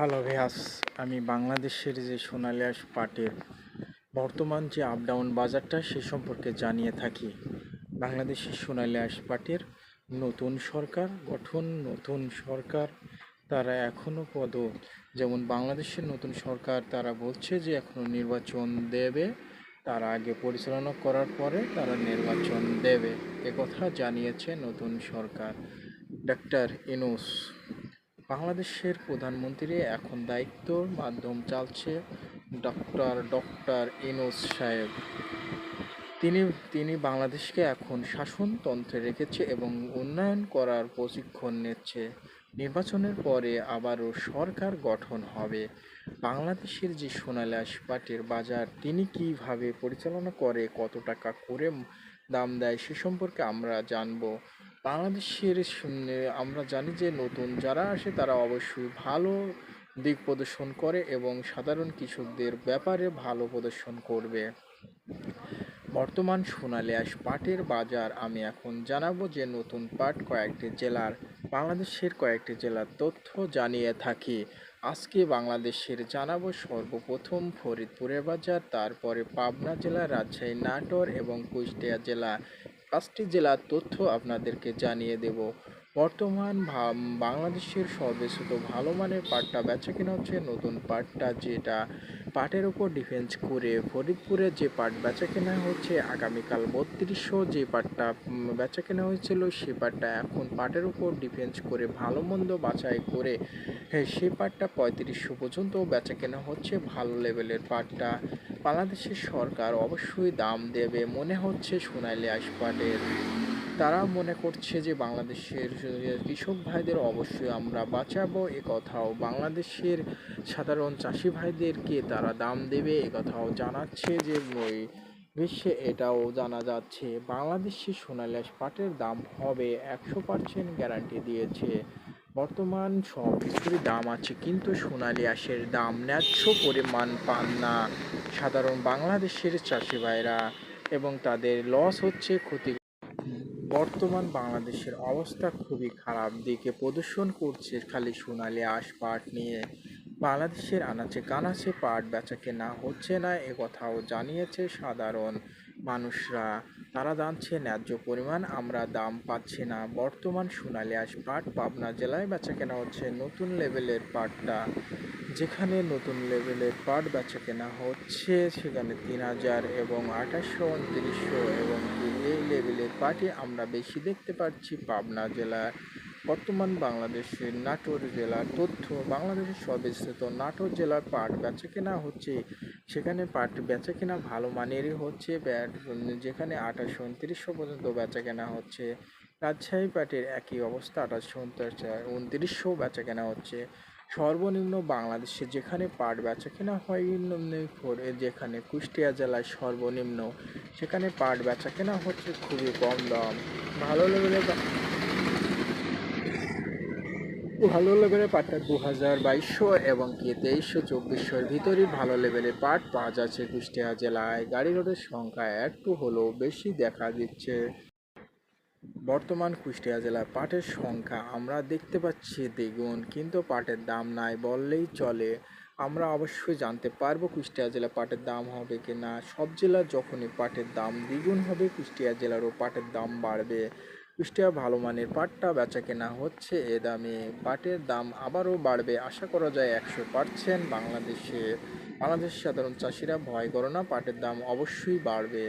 Hello ভিয়াস আমি বাংলাদেশের যে সোনালী আঁশ পাটের বর্তমান যে আপ ডাউন বাজারটা সে সম্পর্কে জানিয়ে থাকি। বাংলাদেশের সোনালী আঁশ পাটের নতুন সরকার, গঠন নতুন সরকার, তারা এখনও পদ, যেমন বাংলাদেশের নতুন সরকার, তারা বলছে যে এখনও নির্বাচন দেবে, তারা আগে পরিচালনা করার পরে তারা নির্বাচন দেবে। একথা জানিয়েছে নতুন সরকার, ডাক্তার ইনুস। বাংলাদেশের প্রধানমন্ত্রী এখন দায়িত্বর মাধ্যম চালছে ডক্টর ডক্টর ইনোস সাহেব। তিনি তিনি বাংলাদেশকে এখন শাসনতন্ত্রে রেখেছে এবং উন্নয়ন করার প্রশিক্ষণ নিচ্ছে। নির্বাচনের পরে আবারও সরকার গঠন হবে। বাংলাদেশের যে সোনালী আসপাটের বাজার, তিনি কীভাবে পরিচালনা করে, কত টাকা করে দাম দেয়, সে সম্পর্কে আমরা জানব। বাংলাদেশের আমরা জানি যে নতুন যারা আসে তারা অবশ্যই ভালো দিক প্রদর্শন করে এবং সাধারণ কৃষকদের ব্যাপারে ভালো প্রদর্শন করবে। বর্তমান সোনালী আঁশ পাটের বাজার আমি এখন জানাব যে নতুন পাট কয়েকটি জেলার, বাংলাদেশের কয়েকটি জেলার তথ্য জানিয়ে থাকি। আজকে বাংলাদেশের জানাব সর্বপ্রথম ফরিদপুরের বাজার, তারপরে পাবনা জেলা, রাজশাহী, নাটোর এবং কুষ্টিয়া জেলা। পাঁচটি জেলার তথ্য আপনাদেরকে জানিয়ে দেব। বর্তমান বাংলাদেশের সর্বশ্রেষ্ঠ ভালো মানের পাটটা বেচা কেনা হচ্ছে নতুন পাটটা, যেটা পাটের উপর ডিফেন্স করে ফরিদপুরে যে পাট বেচা কেনা হচ্ছে, আগামীকাল বত্রিশশো যে পাটটা বেচা কেনা হয়েছিল, সে পাটটা এখন পাটের উপর ডিফেন্স করে ভালো মন্দ বাছাই করে হ্যাঁ সে পাটটা পঁয়ত্রিশশো পর্যন্ত বেচা কেনা হচ্ছে ভালো লেভেলের পাটটা। বাংলাদেশের সরকার অবশ্যই দাম দেবে, মনে হচ্ছে সোনালী আসপাটের তারা মনে করছে যে বাংলাদেশের কৃষক ভাইদের অবশ্যই আমরা বাঁচাবো, এ কথাও বাংলাদেশের সাধারণ চাষি ভাইদেরকে তারা দাম দেবে, এ কথাও জানাচ্ছে যে ওই বিশ্বে এটাও জানা যাচ্ছে। বাংলাদেশে সোনালী পাটের দাম হবে একশো পার্সেন্ট গ্যারান্টি দিয়েছে। বর্তমান সব কিছুরই দাম আছে, কিন্তু সোনালী দাম ন্যায্য পরিমাণ পান না। সাধারণ বাংলাদেশের চাষি ভাইরা এবং তাদের লস হচ্ছে ক্ষতি বর্তমান বাংলাদেশের অবস্থা খুবই খারাপ। দিকে প্রদর্শন করছে খালি সোনালী আঁশ পাট নিয়ে। বাংলাদেশের আনাচে কানাচে পাট বেচা কেনা হচ্ছে না, এ কথাও জানিয়েছে সাধারণ মানুষরা। তারা জানছে, ন্যায্য পরিমাণ আমরা দাম পাচ্ছি না। বর্তমান সোনালী আঁশ পাট পাবনা জেলায় বেচা কেনা হচ্ছে। নতুন লেভেলের পাটটা যেখানে নতুন লেভেলের পাট বেচা কেনা হচ্ছে, সেখানে তিন হাজার এবং আঠাশশো উনত্রিশশো এবং এই লেভেলের পাটই আমরা বেশি দেখতে পাচ্ছি পাবনা জেলার। বর্তমান বাংলাদেশের নাটোর জেলার তথ্য, বাংলাদেশের সর্বস্থিত নাটোর জেলার পাট বেচা কেনা হচ্ছে। সেখানে পাট বেচা কেনা ভালো মানেরই হচ্ছে, ব্যাট যেখানে আঠাশশো উনত্রিশশো পর্যন্ত বেচা কেনা হচ্ছে। রাজশাহী পাটের একই অবস্থা, আঠাশশো উনত্রিশ উনত্রিশশো বেচা কেনা হচ্ছে। সর্বনিম্ন বাংলাদেশে যেখানে পাট বেচা কেনা হয় যেখানে কুষ্টিয়া জেলায় সর্বনিম্ন, সেখানে পাট বেচা কেনা হচ্ছে খুবই কম দাম। ভালো লেভেলের ভালো লেভেলের পাটটা দু হাজার বাইশশো এবং কি তেইশশো চব্বিশশোর ভিতরই ভালো লেভেলের পাট পাওয়া যাচ্ছে কুষ্টিয়া জেলায়। গাড়ি রোডের সংখ্যা একটু হলেও বেশি দেখা দিচ্ছে। বর্তমান কুষ্টিয়া জেলায় পাটের সংখ্যা আমরা দেখতে পাচ্ছি দ্বিগুণ, কিন্তু পাটের দাম নাই বললেই চলে। আমরা অবশ্যই জানতে পারব কুষ্টিয়া জেলা পাটের দাম হবে কি না সব জেলার যখনই পাটের দাম দ্বিগুণ হবে, কুষ্টিয়া জেলারও পাটের দাম বাড়বে। কুষ্টিয়া ভালো মানের পাটটা বেচা কেনা হচ্ছে এ দামে। পাটের দাম আবারও বাড়বে, আশা করা যায় একশো পার্সেন্ট বাংলাদেশে। বাংলাদেশ সাধারণ চাষিরা ভয় করো না, পাটের দাম অবশ্যই বাড়বে।